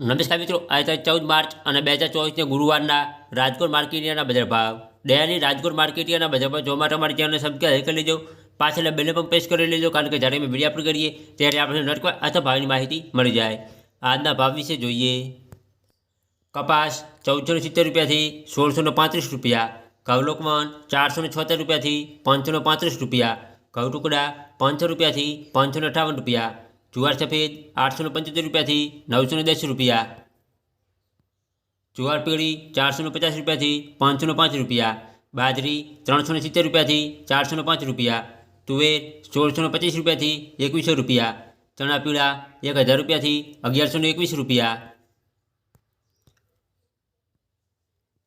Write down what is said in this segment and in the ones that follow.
નમસ્કાર મિત્રો, આજે ચૌદ માર્ચ અને બે હજાર ચોવીસને ગુરુવારના રાજકોટ માર્કેટિયાના બજાર ભાવ. દયાની રાજકોટ માર્કેટિયાના બજાર ભાવ જોવા માટે અમારી ચેનલને સબસ્ક્રાઈબ કરી લેજો. પાછળ બેલને પણ પ્રેસ કરી લેજો, કારણ કે જ્યારે અમે વીડિયો અપલોડ કરીએ, ત્યારે આપણે નટકવા અથવા ભાવની માહિતી મળી જાય. આજના ભાવ વિશે જોઈએ. કપાસ ચૌદસો સિત્તેર રૂપિયાથી સોળસો પાંત્રીસ રૂપિયા. ઘઉં લોકવન ચારસો ને છોતેર રૂપિયાથી પાંચસો પાંત્રીસ રૂપિયા. ઘઉ ટુકડા પાંચસો રૂપિયાથી પાંચસો અઠાવન રૂપિયા. જુવાર સફેદ આઠસો ને પંચોતેર રૂપિયાથી નવસો ને દસ રૂપિયા જુવાર પીળી ચારસો ને પચાસ રૂપિયાથી પાંચસો ને પાંચ રૂપિયા બાજરી ત્રણસો ને સિત્તેર રૂપિયાથી ચારસો ને પાંચ રૂપિયા તુવેર સોળસો ને પચીસ રૂપિયાથી એકવીસો રૂપિયા ચણા પીળા એક હજાર રૂપિયાથી અગિયારસો ને એકવીસ રૂપિયા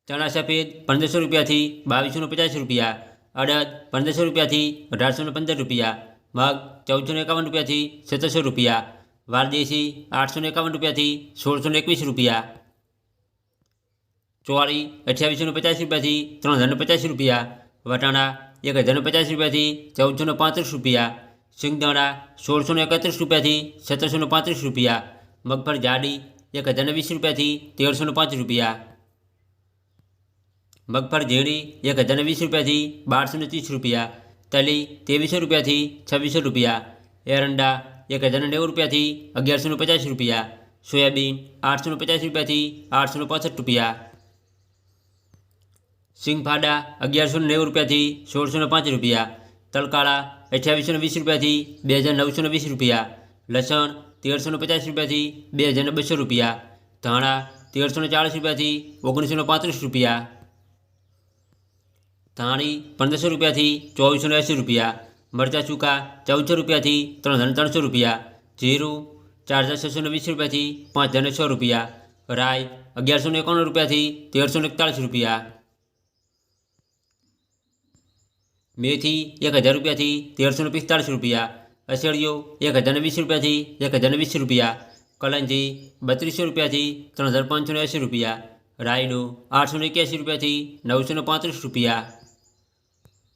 ચણા સફેદ પંદરસો રૂપિયાથી બાવીસો ને પચાસ રૂપિયા અડદ પંદરસો રૂપિયાથી અઢારસો ને પંદર રૂપિયા મગ ચૌદસો ને એકાવન રૂપિયાથી સત્તરસો રૂપિયા વારદેશી આઠસો ને એકાવન રૂપિયાથી સોળસો ને એકવીસ રૂપિયા ચોવાળી અઠ્યાવીસો ને પચાસ રૂપિયાથી ત્રણ હજાર ને પચાસ રૂપિયા વટાણા એક હજાર ને પચાસ રૂપિયાથી ચૌદસો ને પાંત્રીસ રૂપિયા સિંગદાણા સોળસો ને એકત્રીસ રૂપિયાથી સત્તરસો ને પાંત્રીસ રૂપિયા મગફળી જાડી એક હજાર ને વીસ રૂપિયાથી તેરસો ને પાંચ રૂપિયા મગફળી ઝીણી એક હજાર ને વીસ રૂપિયાથી બારસો ને ત્રીસ રૂપિયા તલી ત્રેવીસો રૂપિયાથી છવ્વીસો રૂપિયા એરંડા એક હજાર ને નેવું રૂપિયાથી અગિયારસો ને પચાસ રૂપિયા સોયાબીન આઠસો ને પચાસ રૂપિયાથી આઠસો ને પાસઠ રૂપિયા સિંગફાડા અગિયારસો ને નેવું રૂપિયાથી સોળસો ને પાંચ રૂપિયા તલકાળા અઠ્યાવીસો ને વીસ રૂપિયાથી બે હજાર નવસો ને વીસ રૂપિયા લસણ તેરસો ને પચાસ રૂપિયાથી બે હજાર ને બસો રૂપિયા ધાણા તેરસો ને ચાળીસ રૂપિયાથી ઓગણીસો ને પાંત્રીસ રૂપિયા ધાણી પંદરસો રૂપિયાથી ચોવીસો ને એંસી રૂપિયા મરચાં ચૂકા ચૌદસો રૂપિયાથી ત્રણ હજાર ત્રણસો રૂપિયા જીરું ચાર હજાર છસો ને વીસ રૂપિયાથી પાંચ હજાર ને છ રૂપિયા રાય અગિયારસો ને એકાણું રૂપિયાથી તેરસો ને એકતાળીસ રૂપિયા મેથી એક હજાર રૂપિયાથી તેરસો ને પિસ્તાળીસ રૂપિયા અસેડિયો એક હજાર ને વીસ રૂપિયાથી એક હજાર ને વીસ રૂપિયા કલંજી બત્રીસો રૂપિયાથી ત્રણ હજાર પાંચસો ને એંસી રૂપિયા રાયડો આઠસો ને એક્યાસી રૂપિયાથી નવસો ને પાંત્રીસ રૂપિયા